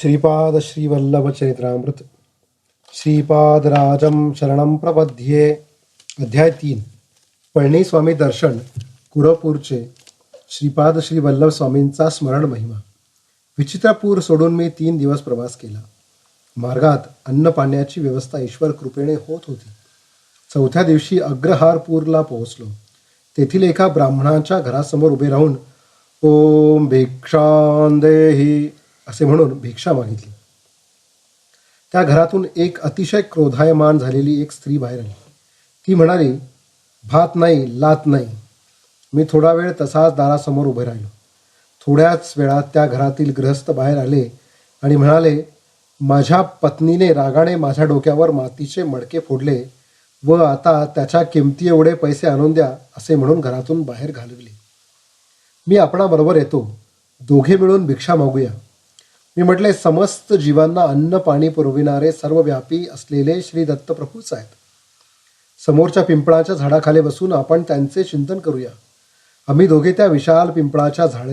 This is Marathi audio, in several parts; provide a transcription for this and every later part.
श्रीपाद श्रीवल्लभचरित्रामृत श्रीपादराजं श्रीपादराजम शरणम प्रपद्ये। अध्याय तीन। पळणीस्वामी दर्शन कुरपूरचे। श्रीपाद श्री वल्लभ स्वामींचा स्मरण महिमा। विचित्रपूर सोडून मी तीन दिवस प्रवास केला. मार्गात अन्न पाण्याची व्यवस्था ईश्वर कृपेने होत होती. चौथ्या दिवशी अग्रहारपूरला पोहोचलो. तेथील एका ब्राह्मणाच्या घरासमोर उभे राहून ओम भिक्षां देही। असे म्हणून भिक्षा मागितली. त्या घरातून एक अतिशय क्रोधायमान झालेली एक स्त्री बाहेर आली. ती म्हणाली भात नाही लात नाही. मी थोडा वेळ तसाच दारासमोर उभे राहिलो. थोड्याच वेळात त्या घरातील गृहस्थ बाहेर आले आणि म्हणाले माझ्या पत्नीने रागाने माझ्या डोक्यावर मातीचे मडके फोडले व आता त्याच्या किमती एवढे पैसे आणून द्या असे म्हणून घरातून बाहेर घालविले. मी आपणाबरोबर येतो. दोघे मिळून भिक्षा मागूया. मी म्हटले समस्त जीवांना अन्न पाणी पुरविणारे सर्वव्यापी असलेले श्री दत्तप्रभूच आहेत समोरच्या पिंपळाच्या झाडाखाली बसून आपण त्यांचे चिंतन करूया. आम्ही दोघे त्या विशाल पिंपळाच्या झाड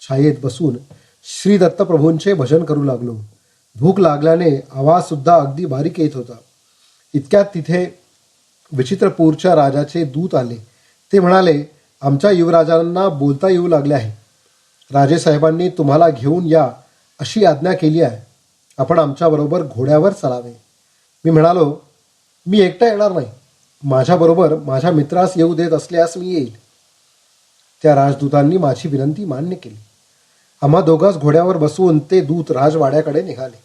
छायेत बसून श्री दत्तप्रभूंचे भजन करू लागलो. भूक लागल्याने आवाजसुद्धा अगदी बारीक येत होता. इतक्यात तिथे विचित्रपूरच्या राजाचे दूत आले. ते म्हणाले आमच्या युवराजांना बोलता येऊ लागले आहे. राजेसाहेबांनी तुम्हाला घेऊन या. अशी आज्ञा केली आहे. आपण आमच्याबरोबर घोड्यावर चालावे. मी म्हणालो मी एकटा येणार नाही. माझ्याबरोबर माझ्या मित्रास येऊ देत असल्यास मी येईल. त्या राजदूतांनी माझी विनंती मान्य केली. आम्हा दोघांच घोड्यावर बसवून ते दूत राजवाड्याकडे निघाले.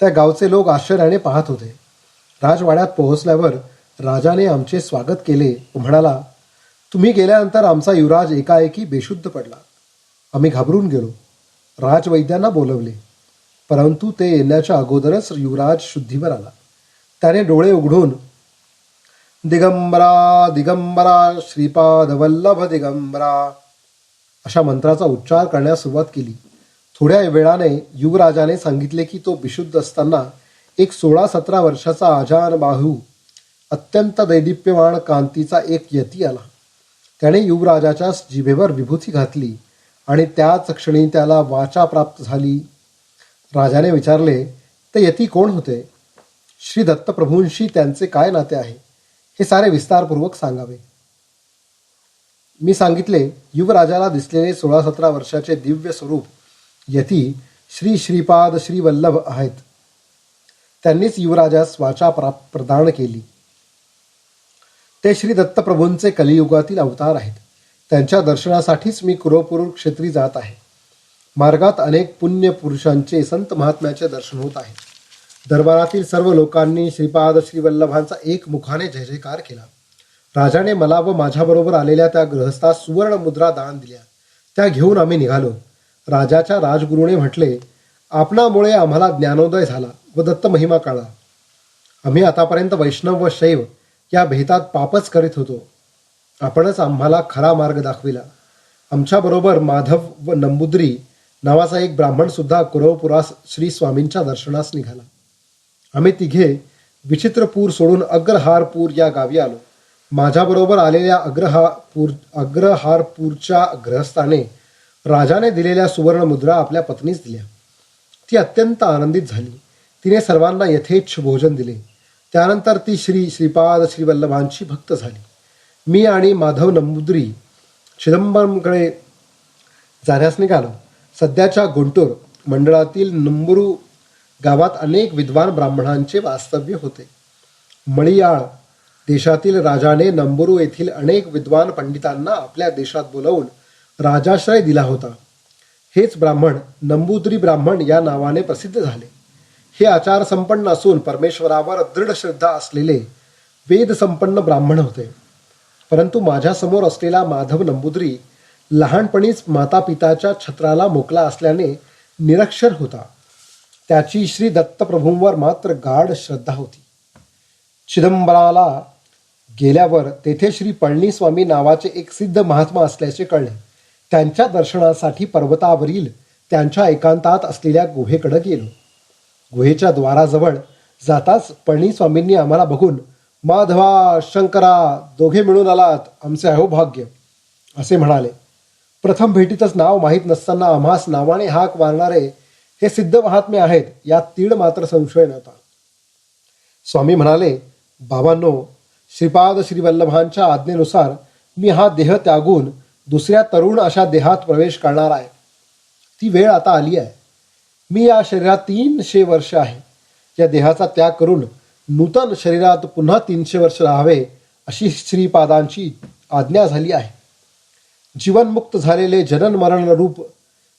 त्या गावचे लोक आश्चर्याने पाहत होते. राजवाड्यात पोहोचल्यावर राजाने आमचे स्वागत केले व म्हणाला तुम्ही गेल्यानंतर आमचा युवराज एकाएकी बेशुद्ध पडला. आम्ही घाबरून गेलो. राजवैद्यांना बोलवले. परंतु ते येण्याच्या अगोदरच युवराज शुद्धीवर आला. त्याने डोळे उघडून दिगंबरा दिगंबरा श्रीपाद वल्लभ दिगंबरा अशा मंत्राचा उच्चार करण्यास सुरुवात केली. थोड्या वेळाने युवराजाने सांगितले की तो विशुद्ध असताना एक सोळा सतरा वर्षाचा आजान बाहू अत्यंत दैदिप्यवान कांतीचा एक यती आला. त्याने युवराजाच्या जिभेवर विभूती घातली. आणि त्याच क्षणी त्याला वाचा प्राप्त झाली. राजाने विचारले ते यती कोण होते? श्री दत्तप्रभूंशी त्यांचे काय नाते आहे? हे सारे विस्तारपूर्वक सांगावे. मी सांगितले युवराजाला दिसलेले सोळा सतरा वर्षाचे दिव्य स्वरूप यती श्री श्रीपाद श्रीवल्लभ आहेत. त्यांनीच युवराजास वाचा प्राप प्रदान केली. ते श्री दत्तप्रभूंचे कलियुगातील अवतार आहेत. त्यांच्या दर्शनासाठीच मी कुरोपूर क्षेत्री जात आहे. मार्गात अनेक पुण्य पुरुषांचे संत महात्म्याचे दर्शन होत आहे. दरबारातील सर्व लोकांनी श्रीपाद श्रीवल्लभांचा एक मुखाने जय जयकार केला. राजाने मला व माझ्याबरोबर आलेल्या त्या गृहस्थास सुवर्ण मुद्रा दान दिल्या. त्या घेऊन आम्ही निघालो. राजाच्या राजगुरूने म्हटले आपणामुळे आम्हाला ज्ञानोदय झाला व दत्त महिमा कळला आम्ही आतापर्यंत वैष्णव व शैव या भेदात पापच करीत होतो. आपणच आम्हाला खरा मार्ग दाखविला. आमच्याबरोबर माधव व नंबुद्री नावाचा एक ब्राह्मणसुद्धा कुरवपुरास श्री स्वामींच्या दर्शनास निघाला. आम्ही तिघे विचित्रपूर सोडून अग्रहारपूर या गावी आलो. माझ्याबरोबर आलेल्या अग्रहापूर अग्रहारपूरच्या ग्रहस्थाने राजाने दिलेल्या सुवर्णमुद्रा आपल्या पत्नीस दिल्या. ती अत्यंत आनंदित झाली. तिने सर्वांना यथेच्छ भोजन दिले. त्यानंतर ती श्री श्रीपाद श्रीवल्लभांची भक्त झाली. मी आणि माधव नंबुद्री चिदंबरमकडे जाण्यास निघालो. सध्याच्या गुंटूर मंडळातील नंबुरू गावात अनेक विद्वान ब्राह्मणांचे वास्तव्य होते. मळियाळ देशातील राजाने नंबुरू येथील अनेक विद्वान पंडितांना आपल्या देशात बोलावून राजाश्रय दिला होता. हेच ब्राह्मण नंबुद्री ब्राह्मण या नावाने प्रसिद्ध झाले. हे आचार संपन्न असून परमेश्वरावर दृढ श्रद्धा असलेले वेद संपन्न ब्राह्मण होते. परंतु माझ्यासमोर असलेला माधव नंबुद्री लहानपणीच माता पिताच्या छत्राला मोकला असल्याने निरक्षर होता. त्याची श्री दत्तप्रभूंवर मात्र गाढ श्रद्धा होती. चिदंबराला गेल्यावर तेथे श्री पळणीस्वामी नावाचे एक सिद्ध महात्मा असल्याचे कळले. त्यांच्या दर्शनासाठी पर्वतावरील त्यांच्या एकांतात असलेल्या गुहेकडे गेलो. गुहेच्या द्वाराजवळ जाताच पळणीस्वामींनी आम्हाला बघून माधवा शंकरा दोघे मिळून आलात आमचे अहोभाग्य असे म्हणाले. प्रथम भेटीतच नाव माहीत नसताना आम्हास नावाने हाक मारणारे हे सिद्ध महात्मे आहेत यात तीड मात्र संशय नव्हता. स्वामी म्हणाले बाबांनो श्रीपाद श्रीवल्लभांच्या आज्ञेनुसार मी हा देह त्यागून दुसऱ्या तरुण अशा देहात प्रवेश करणार आहे. ती वेळ आता आली आहे. मी या शरीरात तीनशे वर्ष आहे. या देहाचा त्याग करून नूतन शरीरात पुन्हा तीनशे वर्ष राहावे अशी श्रीपादांची आज्ञा झाली आहे. जीवनमुक्त झालेले जनन मरण रूप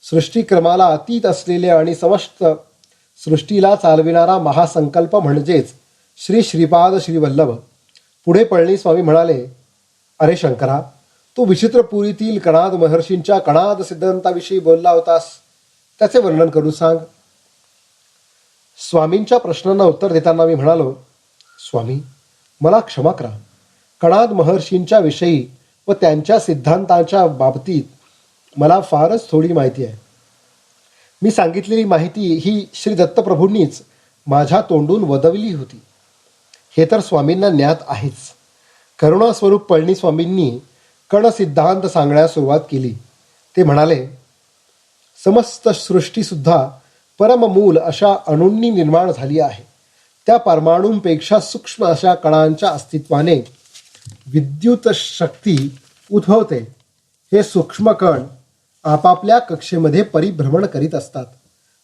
सृष्टीक्रमाला अतीत असलेले आणि समस्त सृष्टीला चालविणारा महासंकल्प म्हणजेच श्री श्रीपाद श्रीवल्लभ पुढे पळणी स्वामी म्हणाले अरे शंकरा तू विचित्रपुरीतील कणाद महर्षींच्या कणाद सिद्धांताविषयी बोलला होतास. त्याचे वर्णन करून सांग. स्वामींच्या प्रश्नांना उत्तर देताना मी म्हणालो स्वामी मला क्षमा करा. कणाद महर्षींच्या विषयी व त्यांच्या सिद्धांतांच्या बाबतीत मला फारच थोडी माहिती आहे. मी सांगितलेली माहिती ही श्री दत्तप्रभूंनीच माझ्या तोंडून वदवली होती. हे तर स्वामींना ज्ञात आहेच. करुणास्वरूप पळणी स्वामींनी कण सिद्धांत सांगण्यास सुरुवात केली. ते म्हणाले समस्त सृष्टीसुद्धा परममूल अशा अणूंनी निर्माण झाली आहे. त्या परमाणूंपेक्षा सूक्ष्म अशा कणांच्या अस्तित्वाने विद्युत शक्ती उद्भवते. हे सूक्ष्म कण आपापल्या कक्षेमध्ये परिभ्रमण करीत असतात.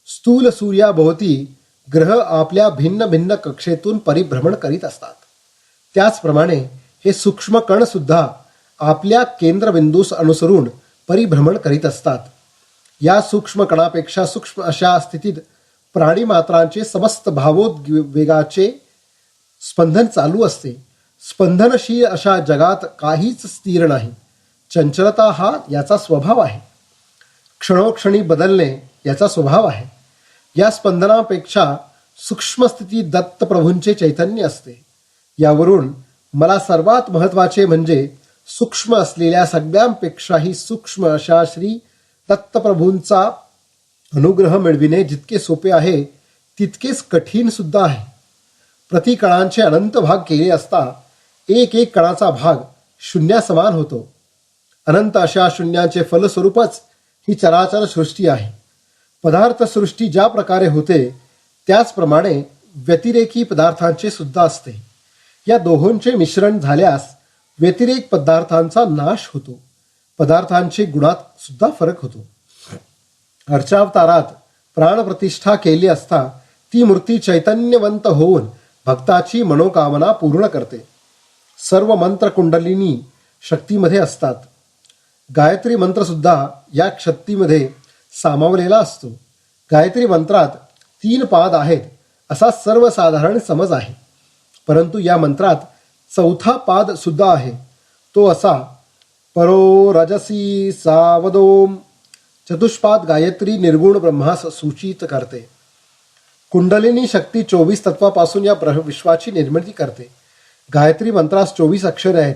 स्थूल सूर्याभोवती ग्रह आपल्या भिन्न भिन्न कक्षेतून परिभ्रमण करीत असतात. त्याचप्रमाणे हे सूक्ष्म कणसुद्धा आपल्या केंद्रबिंदूस अनुसरून परिभ्रमण करीत असतात. या सूक्ष्म कणापेक्षा सूक्ष्म अशा स्थितीत प्राणीमात्रांचे समस्त भावोद्वेगाचे स्पंदन चालू असते. स्पंदनशील अशा जगात काहीच स्थिर नाही. चंचलता हा याचा स्वभाव आहे. क्षणोक्षणी बदलणे याचा स्वभाव आहे. या स्पंदनापेक्षा सूक्ष्म स्थिती दत्तप्रभूंचे चैतन्य असते. यावरून मला सर्वात महत्त्वाचे म्हणजे सूक्ष्म असलेल्या सगळ्यांपेक्षाही सूक्ष्म अशा श्री दत्तप्रभूंचा अनुग्रह मिळविणे जितके सोपे आहे तितकेच कठीण सुद्धा आहे. प्रति कणांचे अनंत भाग केले असता एक एक कणाचा भाग शून्यासमान होतो. अनंत अशा शून्याचे फलस्वरूपच ही चराचर सृष्टी आहे. पदार्थ सृष्टी ज्या प्रकारे होते त्याचप्रमाणे व्यतिरेकी पदार्थांचे सुद्धा असते. या दोहोंचे मिश्रण झाल्यास व्यतिरेक पदार्थांचा नाश होतो. पदार्थांचे गुणात सुद्धा फरक होतो. अर्चावतारात प्राणप्रतिष्ठा केली असता ती मूर्ती चैतन्यवंत होऊन भक्ताची मनोकामना पूर्ण करते. सर्व मंत्र कुंडलिनी शक्तीमध्ये असतात. गायत्री मंत्रसुद्धा या शक्तीमध्ये सामावलेला असतो. गायत्री मंत्रात तीन पाद आहेत असा सर्वसाधारण समज आहे. परंतु या मंत्रात चौथा पाद सुद्धा आहे. तो असा परो रजसी सावदोम चतुष्पाद गायत्री निर्गुण ब्रह्मास सूचित करते। कुंडलिनी शक्ती चोवीस तत्वापासून या विश्वाची निर्मिती करते. गायत्री मंत्रास चोवीस अक्षरे आहेत.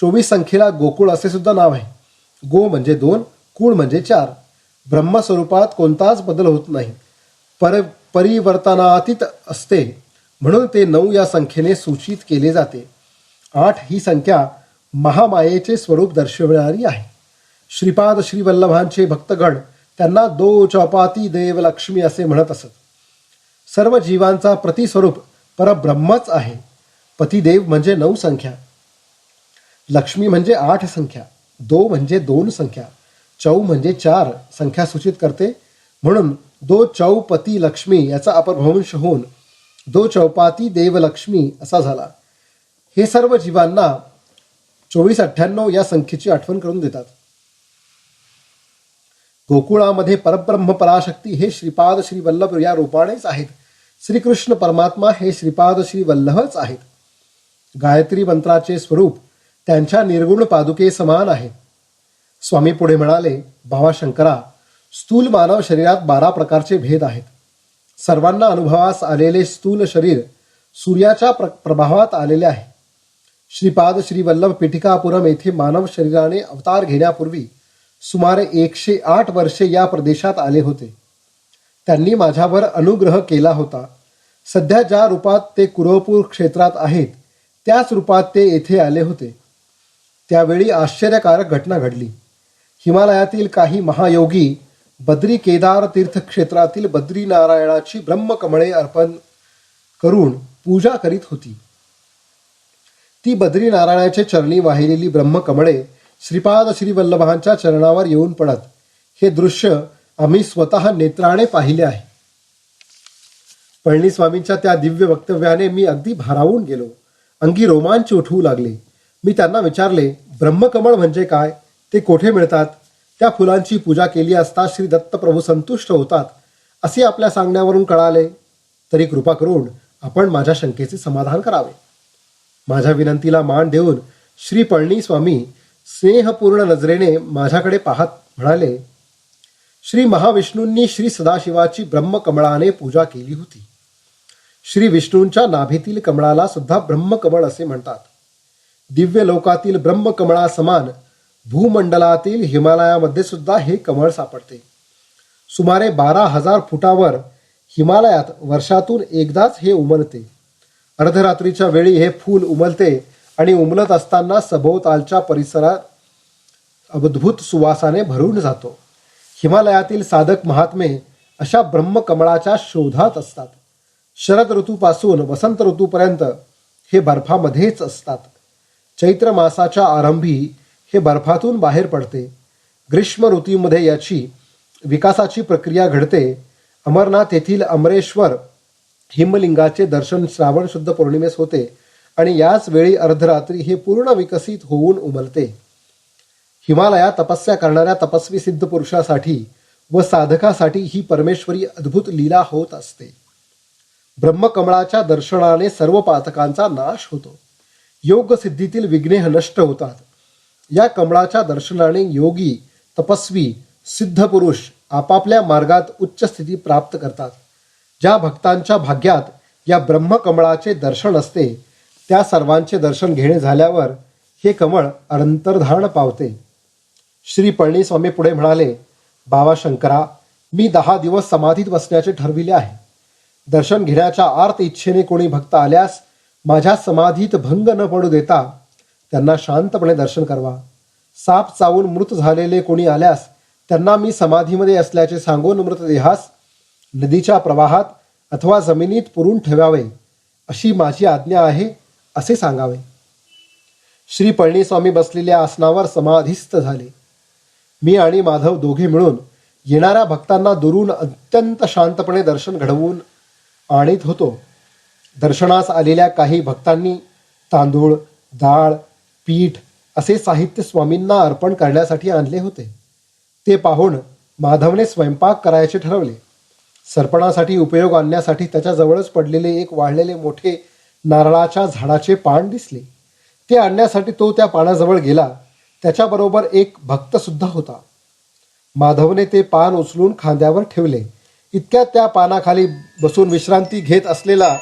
चोवीस संख्येला गोकुळ असे सुद्धा नाव आहे. गो म्हणजे दोन कुळ म्हणजे चार. ब्रह्मस्वरूपात कोणताच बदल होत नाही. पर परिवर्तनातीत असते. म्हणून ते नऊ या संख्येने सूचित केले जाते. आठ ही संख्या महामायेचे स्वरूप दर्शविणारी आहे. श्रीपाद श्रीवल्लभांचे भक्तगण त्यांना दो चौपाती देव लक्ष्मी असे म्हणत असत. सर्व जीवांचा प्रतिस्वरूप परब्रह्मच आहे. पतिदेव म्हणजे नऊ संख्या. लक्ष्मी म्हणजे आठ संख्या. दो म्हणजे दोन संख्या. चौ म्हणजे चार संख्या सूचित करते. म्हणून दो चौपती लक्ष्मी याचा अपभ्रंश होऊन दो चौपाती देवलक्ष्मी असा झाला. हे सर्व जीवांना चोवीस अठ्ठ्याण्णव या संख्येची आठवण करून देतात. गोकुळामध्ये परब्रह्म पराशक्ती हे श्रीपाद श्री वल्लभ या रूपानेच आहेत. श्रीकृष्ण परमात्मा हे श्रीपाद श्री वल्लभच आहेत. गायत्री मंत्राचे स्वरूप त्यांच्या निर्गुण पादुके समान आहे. स्वामी पुढे म्हणाले भावा शंकरा स्थूल मानव शरीरात बारा प्रकारचे भेद आहेत. सर्वांना अनुभवास आलेले स्थूल शरीर सूर्याच्या प्र प्रभावात आलेले आहे. श्रीपाद श्री वल्लभ पिठिकापुरम येथे मानव शरीराने अवतार घेण्यापूर्वी सुमारे एकशे आठ वर्षे या प्रदेशात आले होते. त्यांनी माझ्यावर अनुग्रह केला होता. सध्या ज्या रूपात ते कुरवपूर क्षेत्रात आहेत त्याच रूपात ते येथे आले होते. त्यावेळी आश्चर्यकारक घटना घडली. हिमालयातील काही महायोगी बद्री केदार तीर्थक्षेत्रातील बद्रीनारायणाची ब्रह्मकमळे अर्पण करून पूजा करीत होती. ती बद्री नारायणाचे चरणी वाहिलेली ब्रह्मकमळे श्रीपाद श्रीवल्लभांच्या चरणावर येऊन पडत. हे दृश्य आम्ही स्वतः नेत्राने पाहिले आहे. पळणीस्वामींच्या त्या दिव्य वक्तव्याने मी अगदी भारावून गेलो. अंगी रोमांच उठवू लागले. मी त्यांना विचारले ब्रह्मकमळ म्हणजे काय? ते कोठे मिळतात? त्या फुलांची पूजा केली असता श्री दत्तप्रभू संतुष्ट होतात असे आपल्या सांगण्यावरून कळाले. तरी कृपा करून आपण माझ्या शंकेचे समाधान करावे. माझ्या विनंतीला मान देऊन श्री पळणी स्वामी स्नेहपूर्ण नजरेने माझ्याकडे पाहत म्हणाले श्री महाविष्णूंनी श्री सदाशिवाची ब्रह्मकमळाने पूजा केली होती. श्री विष्णूंच्या नाभीतील कमळाला सुद्धा ब्रह्मकमळ असे म्हणतात. दिव्य लोकातील ब्रह्मकमळा समान भूमंडलातील हिमालयामध्ये सुद्धा हे कमळ सापडते. सुमारे बारा हजार फुटावर हिमालयात वर्षातून एकदाच हे उमलते. अर्धरात्रीच्या वेळी हे फूल उमलते आणि उमलत असताना सभोवतालच्या परिसरात अद्भुत सुवासाने भरून जातो. हिमालयातील साधक महात्मे अशा ब्रह्मकमळाच्या शोधात असतात. शरद ऋतूपासून वसंत ऋतूपर्यंत हे बर्फामध्येच असतात. चैत्र मासाच्या आरंभी हे बर्फातून बाहेर पडते. ग्रीष्म ऋतूमध्ये याची विकासाची प्रक्रिया घडते. अमरनाथ येथील अमरेश्वर हिमलिंगाचे दर्शन श्रावण शुद्ध पौर्णिमेस होते आणि याच वेळी अर्धरात्री हे पूर्ण विकसित होऊन उमलते. हिमालयात तपस्या करणाऱ्या तपस्वी सिद्ध पुरुषासाठी व साधकासाठी ही परमेश्वरी अद्भुत लीला होत असते. ब्रह्मकमळाच्या दर्शनाने सर्व पातकांचा नाश होतो. योग सिद्धीतील विघ्ने नष्ट होतात. या कमळाच्या दर्शनाने योगी तपस्वी सिद्ध पुरुष आपापल्या मार्गात उच्च स्थिती प्राप्त करतात. ज्या भक्तांच्या भाग्यात या ब्रह्मकमळाचे दर्शन असते त्या सर्वांचे दर्शन घेणे झाल्यावर हे कमळ अंतर्धान पावते. श्री पळणीस्वामी पुढे म्हणाले बाबा शंकरा मी दहा दिवस समाधीत बसण्याचे ठरविले आहे. दर्शन घेण्याच्या आर्त इच्छेने कोणी भक्त आल्यास माझ्या समाधीत भंग न पडू देता त्यांना शांतपणे दर्शन करवा. साप चावून मृत झालेले कोणी आल्यास त्यांना मी समाधीमध्ये असल्याचे सांगून मृतदेहास नदीच्या प्रवाहात अथवा जमिनीत पुरून ठेवावे अशी माझी आज्ञा आहे असे सांगावे. श्री पळणीस्वामी बसलेल्या आसनावर समाधिस्थ झाले. मी आणि माधव दोघे मिळून येणाऱ्या भक्तांना दुरून अत्यंत शांतपणे दर्शन घडवून आणीत होतो. दर्शनास आलेल्या काही भक्तांनी तांदूळ डाळ पीठ असे साहित्य स्वामींना अर्पण करण्यासाठी आणले होते. ते पाहून माधवने स्वयंपाक करायचे ठरवले. सरपणासाठी उपयोग आणण्यासाठी त्याच्याजवळच पडलेले एक वाढलेले मोठे नारळाच्या झाडाचे पान दिसले. ते आणण्यासाठी तो त्या पानाजवळ गेला. त्याच्याबरोबर एक भक्तसुद्धा होता. माधवने ते पान उचलून खांद्यावर ठेवले. इतक्यात त्या पानाखाली बसून विश्रांती घेत असलेला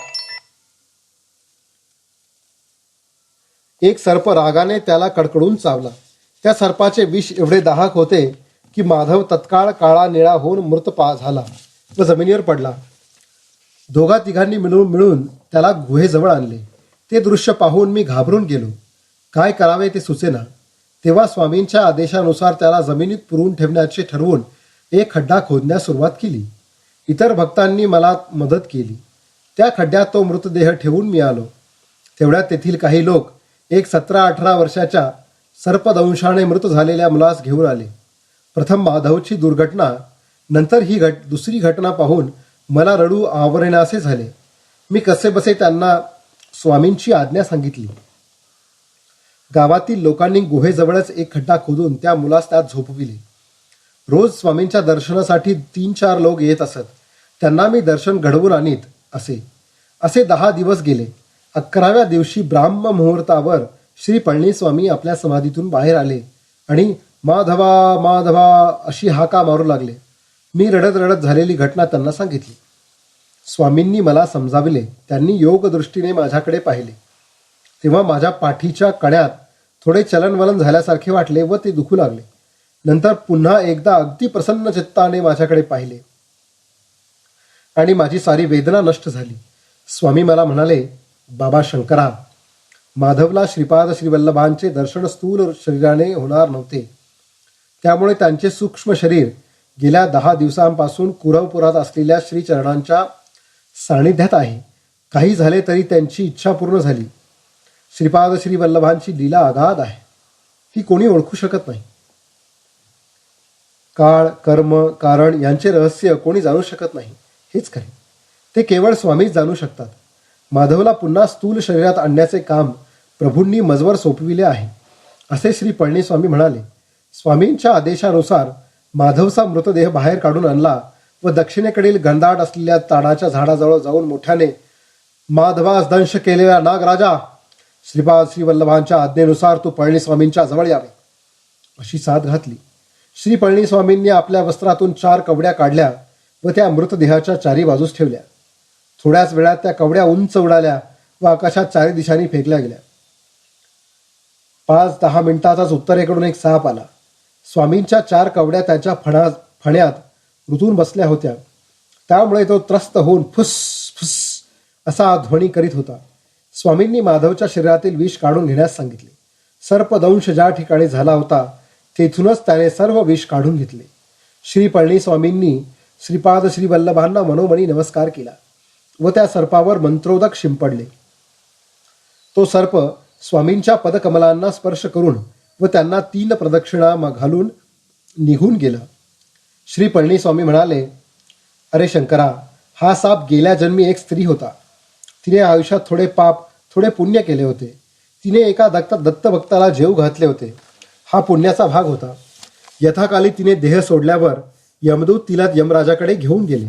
एक सर्प रागाने त्याला कडकडून चावला. त्या सर्पाचे विष एवढे दाहक होते की माधव तत्काळ काळा निळा होऊन मृत पा झाला. व जमिनीवर पडला. दोघा तिघांनी मिळून मिळून त्याला गुहेजवळ आणले. ते दृश्य पाहून मी घाबरून गेलो. काय करावे ते सुचेना. तेव्हा स्वामींच्या आदेशानुसार त्याला जमिनीत पुरून ठेवण्याचे ठरवून एक खड्डा खोदण्यास सुरुवात केली. इतर भक्तांनी मला मदत केली. त्या खड्ड्यात तो मृतदेह ठेवून मी आलो. तेवढ्यात तेथील काही लोक एक सतरा अठरा वर्षाच्या सर्पदंशाने मृत झालेल्या मुलास घेऊन आले. प्रथम माधवची दुर्घटना नंतर ही घट दुसरी घटना पाहून मला रडू आवरेनासे झाले. मी कसे बसे त्यांना स्वामींची आज्ञा सांगितली. गावातील लोकांनी गुहेजवळच एक खड्डा खोदून त्या मुलास त्यात झोपविले. रोज स्वामींच्या दर्शनासाठी तीन चार लोक येत असत. त्यांना मी दर्शन घडवून आणीत असे. असे दहा दिवस गेले. अकराव्या दिवशी ब्राह्म मुहूर्तावर श्री पळणीस्वामी आपल्या समाधीतून बाहेर आले आणि माधवा माधवा अशी हाका मारू लागले. मी रडत रडत झालेली घटना त्यांना सांगितली. स्वामींनी मला समजाविले. त्यांनी योगदृष्टीने माझ्याकडे पाहिले. तेव्हा माझ्या पाठीच्या कण्यात थोडे चलनवलन झाल्यासारखे वाटले व ते दुखू लागले. नंतर पुन्हा एकदा अगदी प्रसन्न चित्ताने माझ्याकडे पाहिले. आणि माझी सारी वेदना नष्ट झाली. स्वामी मला म्हणाले बाबा शंकरा माधवला श्रीपाद श्रीवल्लभांचे दर्शन स्थूल शरीराने होणार नव्हते. त्यामुळे त्यांचे सूक्ष्म शरीर गेल्या दहा दिवसांपासून कुरवपुरात असलेल्या श्रीचरणांच्या सानिध्यात आहे. काही झाले तरी त्यांची इच्छा पूर्ण झाली. श्रीपाद श्री वल्लभांची लीला अगाध आहे. ती कोणी ओळखू शकत नाही. काळ कर्म कारण यांचे रहस्य कोणी जाणू शकत नाही. हेच खरे. ते केवळ स्वामीच जाणू शकतात. माधवला पुन्हा स्थूल शरीरात आणण्याचे काम प्रभूंनी मजवर सोपविले आहे. असे श्री पळणीस्वामी म्हणाले. स्वामींच्या आदेशानुसार माधवचा मृतदेह बाहेर काढून आणला व दक्षिणेकडील घनदाट असलेल्या ताडाच्या झाडाजवळ जाऊन मोठ्याने माधवास दंश केलेला नागराजा. श्रीपाद श्री वल्लभांच्या आज्ञेनुसार तू पळणीस्वामींच्या जवळ यावे अशी साथ घातली. श्री पळणीस्वामींनी आपल्या वस्त्रातून चार कवड्या काढल्या व त्या मृतदेहाच्या चारी बाजूस ठेवल्या. थोड्याच वेळात त्या कवड्या उंच उडाल्या व आकाशात चारी दिशांनी फेकल्या गेल्या. पाच दहा मिनिटाचाच उत्तरेकडून एक साप आला. स्वामींच्या चार कवड्या त्याच्या फणा फण्यात रुतून बसल्या होत्या. त्यामुळे तो त्रस्त होऊन फुस फुस असा ध्वनी करीत होता. स्वामींनी माधवच्या शरीरातील विष काढून घेण्यास सांगितले. सर्पदंश ज्या ठिकाणी झाला होता तेथूनच त्याने सर्व विष काढून घेतले. श्री पळणी स्वामींनी श्रीपाद श्री वल्लभांना मनोमनी नमस्कार केला व त्या सर्पावर मंत्रोदक शिंपडले. तो सर्प स्वामींच्या पदकमलांना स्पर्श करून व त्यांना तीन प्रदक्षिणा घालून निघून गेलं. श्री पळणीस्वामी म्हणाले अरे शंकरा हा साप गेल्या जन्मी एक स्त्री होता. तिने आयुष्यात थोडे पाप थोडे पुण्य केले होते. तिने एका दत्त दत्तभक्ताला जेव घातले होते. हा पुण्याचा भाग होता. यथाकाली तिने देह सोडल्यावर यमदूत तिला यमराजाकडे घेऊन गेले.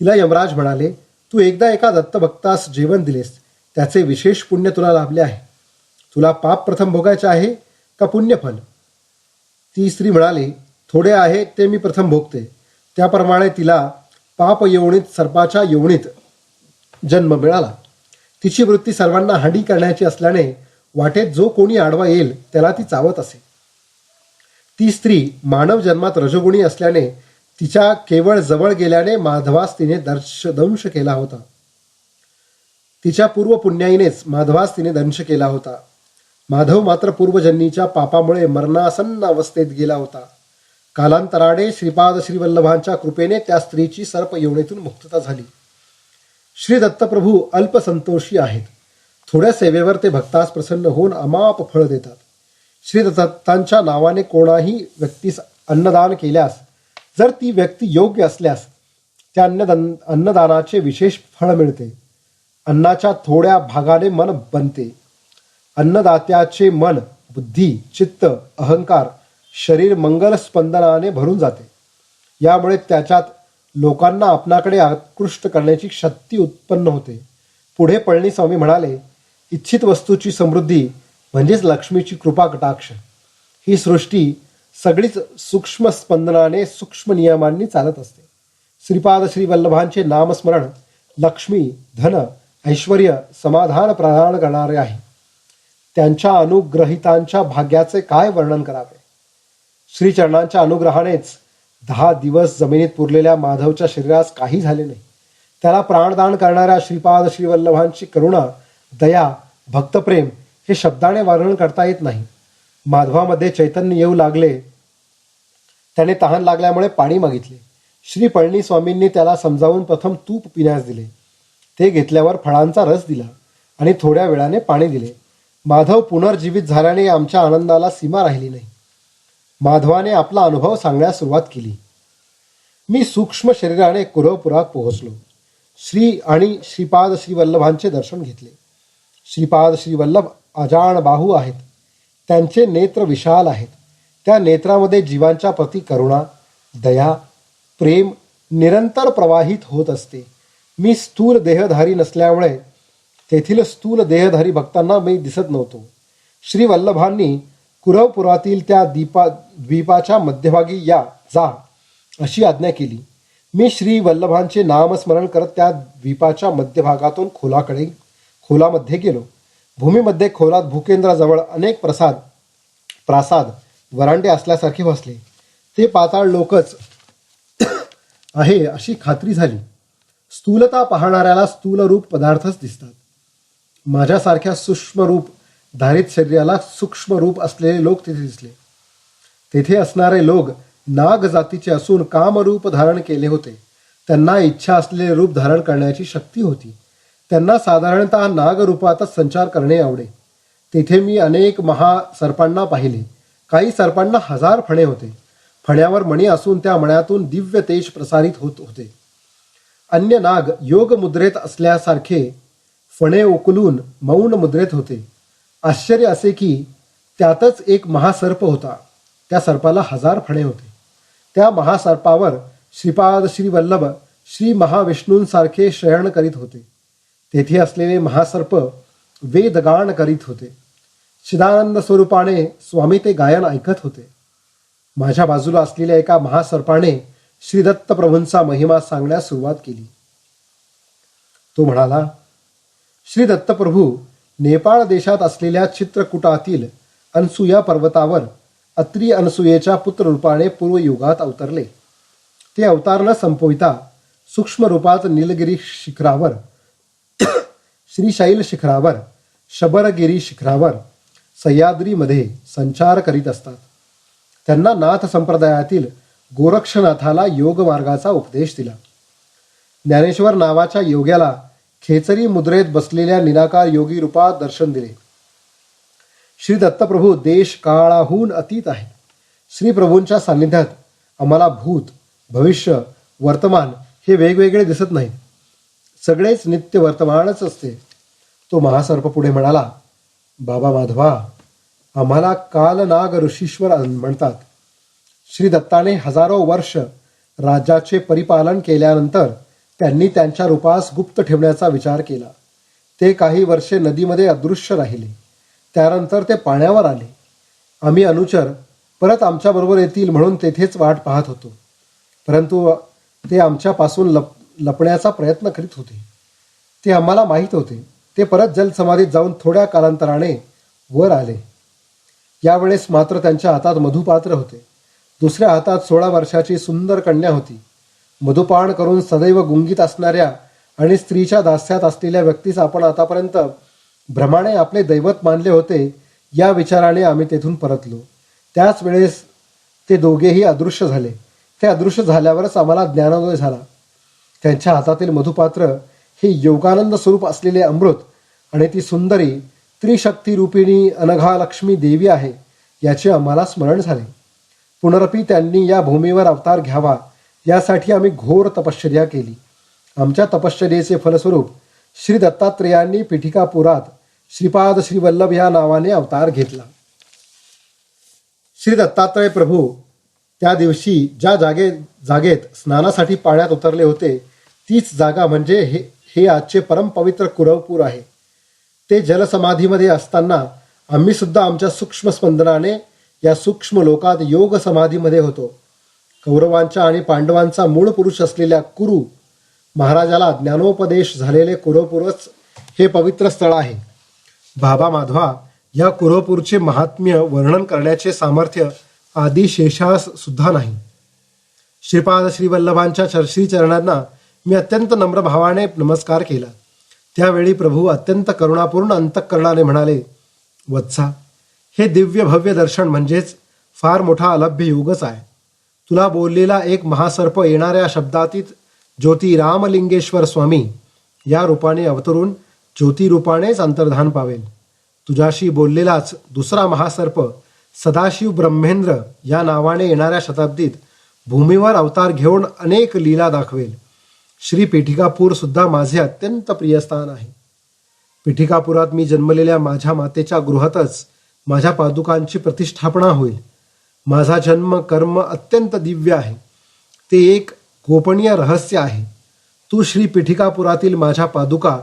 तिला यमराज म्हणाले तू एकदा एका दत्तभक्तास जेवण दिलेस. त्याचे विशेष पुण्य तुला लाभले आहे. तुला पाप प्रथम भोगायचे आहे का पुण्यफल? ती स्त्री म्हणाली थोडे आहे ते मी प्रथम भोगते. त्याप्रमाणे तिला पाप योवणीत सर्पाच्या योवणीत जन्म मिळाला. तिची वृत्ती सर्वांना हाडी करण्याची असल्याने वाटेत जो कोणी आडवा येईल त्याला ती चावत असे. ती स्त्री मानव जन्मात रजोगुणी असल्याने तिच्या केवळ जवळ गेल्याने माधवास तिने दर्श दंश केला होता. तिच्या पूर्व पुण्याईनेच माधवास तिने दंश केला होता. माधव मात्र पूर्वजन्मीच्या पापामुळे मरणासन्न अवस्थेत गेला होता. कालांतराने श्रीपाद श्रीवल्लभांच्या कृपेने त्या स्त्रीची सर्प योनीतून मुक्तता झाली. श्री दत्तप्रभू अल्पसंतोषी आहेत. थोड्या सेवेवर ते भक्तास प्रसन्न होऊन अमाप फळ देतात. श्री दत्तांच्या नावाने कोणाही व्यक्तीस अन्नदान केल्यास जर ती व्यक्ती योग्य असल्यास त्या अन्नदान अन्नदानाचे विशेष फळ मिळते. अन्नाच्या थोड्या भागाने मन बनते. अन्नदात्याचे मन बुद्धी चित्त अहंकार शरीर मंगल स्पंदनाने भरून जाते. यामुळे त्याच्यात लोकांना आपणाकडे आकृष्ट करण्याची शक्ती उत्पन्न होते. पुढे पळणीस्वामी म्हणाले इच्छित वस्तूची समृद्धी म्हणजेच लक्ष्मीची कृपा कटाक्ष. ही सृष्टी सगळीच सूक्ष्म स्पंदनाने सूक्ष्म नियमांनी चालत असते. श्रीपाद श्री वल्लभांचे नामस्मरण लक्ष्मी धन ऐश्वर समाधान प्रदान करणारे आहे. त्यांच्या अनुग्रहितांच्या भाग्याचे काय वर्णन करावे? श्रीचरणांच्या अनुग्रहानेच दहा दिवस जमिनीत पुरलेल्या माधवच्या शरीरास काही झाले नाही. त्याला प्राणदान करणाऱ्या श्रीपाद श्रीवल्लभांची करुणा दया भक्तप्रेम हे शब्दाने वर्णन करता येत नाही. माधवामध्ये चैतन्य येऊ लागले. त्याने तहान लागल्यामुळे पाणी मागितले. श्री पळणी स्वामींनी त्याला समजावून प्रथम तूप पिण्यास दिले. ते घेतल्यावर फळांचा रस दिला आणि थोड्या वेळाने पाणी दिले. माधव पुनर्जीवित झाल्याने आमच्या आनंदाला सीमा राहिली नाही. माधवाने आपला अनुभव सांगण्यास सुरुवात केली. मी सूक्ष्म शरीराने कुरवपुरात पोहोचलो. श्री आणि श्रीपाद श्रीवल्लभांचे दर्शन घेतले. श्रीपाद श्रीवल्लभ अजाण बाहू आहेत. त्यांचे नेत्र विशाल आहेत. त्या नेत्रामध्ये जीवांच्या प्रती करुणा दया प्रेम निरंतर प्रवाहित होत असते. मी स्थूल देहधारी नसल्यामुळे तेथील स्थूल देहधारी भक्तांना मी दिसत नव्हतो. श्री वल्लभांनी कुरवपुरातील त्या दीपा द्वीपाच्या मध्यभागी या जा अशी आज्ञा केली. मी श्री वल्लभांचे नामस्मरण करत त्या द्वीपाच्या मध्यभागातून खोलाकडे खोलामध्ये गेलो. भूमीमध्ये खोलात भूकेंद्राजवळ अनेक प्रसाद प्रासाद वरांडे असल्यासारखे बसले. ते पाताळ लोकच आहे अशी खात्री झाली. स्थूलता पाहणाऱ्याला स्थूलरूप पदार्थच दिसतात. माझ्यासारख्या सूक्ष्म रूप धारित शरीराला सूक्ष्म रूप असलेले लोक तिथे दिसले. तेथे असणारे लोक नाग जातीचे असून कामरूप धारण केले होते. त्यांना इच्छा असलेले रूप धारण करण्याची शक्ती होती. त्यांना साधारणतः नागरूपातच संचार करणे आवडे. तेथे मी अनेक महासर्पांना पाहिले. काही सर्पांना हजार फणे होते. फण्यावर मणी असून त्या मण्यातून दिव्य तेज प्रसारित होत होते. अन्य नाग योग मुद्रेत असल्यासारखे फणे उकलून मौन मुद्रेत होते. आश्चर्य असे की त्यातच एक महासर्प होता. त्या सर्पाला हजार फणे होते. त्या महासर्पावर श्रीपाद श्री वल्लभ श्री महाविष्णूंसारखे शयन करीत होते. तेथे असलेले महासर्प वेदगान करीत होते. चिदानंद स्वरूपाने स्वामी ते गायन ऐकत होते. माझ्या बाजूला असलेल्या एका महासर्पाने श्री प्रभूंचा महिमा सांगण्यास सुरुवात केली. तो म्हणाला श्री दत्तप्रभू नेपाळ देशात असलेल्या चित्रकूटातील अनसुया पर्वतावर अत्री अनसुयेच्या पुत्ररूपाने पूर्वयुगात अवतरले. ते अवतार न संपविता सूक्ष्म रूपात नीलगिरी शिखरावर श्रीशैल शिखरावर शबरगिरी शिखरावर सह्याद्रीमध्ये संचार करीत असतात. त्यांना नाथ संप्रदायातील गोरक्षनाथाला योग मार्गाचा उपदेश दिला. ज्ञानेश्वर नावाच्या योग्याला खेचरी मुद्रेत बसलेल्या निराकार योगी रूपात दर्शन दिले. श्री दत्तप्रभू देश काळाहून अतीत आहे श्रीप्रभूंच्या सान्निध्यात आम्हाला भूत भविष्य वर्तमान हे वेगवेगळे दिसत नाही सगळेच नित्य वर्तमानच असते. तो महासर्प पुढे म्हणाला बाबा माधवा आम्हाला कालनाग ऋषीश्वर म्हणतात. श्री दत्ताने हजारो वर्ष राज्याचे परिपालन केल्यानंतर त्यांनी त्यांच्या रूपास गुप्त ठेवण्याचा विचार केला. ते काही वर्षे नदीमध्ये अदृश्य राहिले. त्यानंतर ते पाण्यावर आले. आम्ही अनुचर परत आमच्याबरोबर येतील म्हणून तेथेच वाट पाहत होतो. परंतु ते आमच्यापासून लप लपण्याचा प्रयत्न करीत होते. ते आम्हाला माहीत होते. ते परत जलसमाधीत जाऊन थोड्या कालांतराने वर आले. यावेळेस मात्र त्यांच्या हातात मधुपात्र होते. दुसऱ्या हातात सोळा वर्षाची सुंदर कन्या होती. मधुपान करून सदैव गुंगीत असणाऱ्या आणि स्त्रीच्या दास्यात असलेल्या व्यक्तीस आपण आतापर्यंत भ्रमाने आपले दैवत मानले होते या विचाराने आम्ही तेथून परतलो. त्याच वेळेस ते दोघेही अदृश्य झाले. ते अदृश्य झाल्यावरच आम्हाला ज्ञानोदय झाला. त्यांच्या हातातील मधुपात्र हे योगानंद स्वरूप असलेले अमृत आणि ती सुंदरी त्रिशक्ती रूपिणी अनघा लक्ष्मी देवी आहे याचे आम्हाला स्मरण झाले. पुनरपी त्यांनी या भूमीवर अवतार घ्यावा यासाठी आम्ही घोर तपश्चर्या केली. आमच्या तपश्चर्येचे फलस्वरूप श्री दत्तात्रेयांनी पिठिकापुरात श्रीपाद श्रीवल्लभ या नावाने अवतार घेतला. श्री दत्तात्रय प्रभू त्या दिवशी ज्या जागे जागेत स्नानासाठी पाण्यात उतरले होते तीच जागा म्हणजे हे हे आजचे परमपवित्र कुरवपूर आहे. ते जलसमाधीमध्ये असताना आम्ही सुद्धा आमच्या सूक्ष्म स्पंदनाने या सूक्ष्म लोकात योग समाधीमध्ये होतो. कौरवांच्या आणि पांडवांचा मूळ पुरुष असलेल्या कुरु महाराजाला ज्ञानोपदेश झालेले कुरोपूरच हे पवित्र स्थळ आहे. बाबा माधवा या कुरोपूरचे महात्म्य वर्णन करण्याचे सामर्थ्य आदी शेषास सुद्धा नाही. श्रीपाद श्रीवल्लभांच्या चर्श्री चरणांना मी अत्यंत नम्र भावाने नमस्कार केला. त्यावेळी प्रभू अत्यंत करुणापूर्ण अंतःकरणाने म्हणाले वत्सा हे दिव्य भव्य दर्शन म्हणजेच फार मोठा अलभ्य योगच आहे. तुला बोललेला एक महासर्प येणाऱ्या शब्दातीत ज्योती रामलिंगेश्वर स्वामी या रूपाने अवतरून ज्योतिरूपानेच अंतर्धान पावेल. तुझ्याशी बोललेलाच दुसरा महासर्प सदाशिव ब्रह्मेंद्र या नावाने येणाऱ्या शताब्दीत भूमीवर अवतार घेऊन अनेक लीला दाखवेल. श्री पेठिकापूर सुद्धा माझे अत्यंत प्रिय स्थान आहे. पेठिकापुरात मी जन्मलेल्या माझ्या मातेच्या गृहातच माझ्या पादुकांची प्रतिष्ठापना होईल. माझा जन्म कर्म अत्यंत दिव्य आहे. ते एक गोपनीय रहस्य आहे. तू श्री पिठिकापुरातील माझ्या पादुका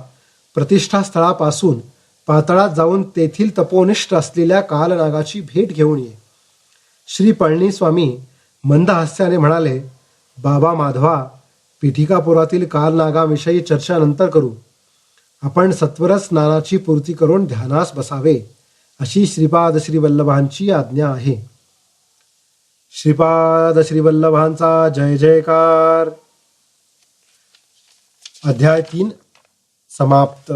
प्रतिष्ठास्थळापासून पातळात जाऊन तेथील तपोनिष्ठ असलेल्या कालनागाची भेट घेऊन ये. श्री पळणीस्वामी मंदहास्याने म्हणाले बाबा माधवा पिठिकापुरातील कालनागाविषयी चर्चा नंतर करू. आपण सत्वर स्नानाची पूर्ती करून ध्यानास बसावे अशी श्रीपाद श्रीवल्लभांची आज्ञा आहे. श्रीपाद श्रीवल्लभांचा जय जयकार. अध्याय तीन समाप्त.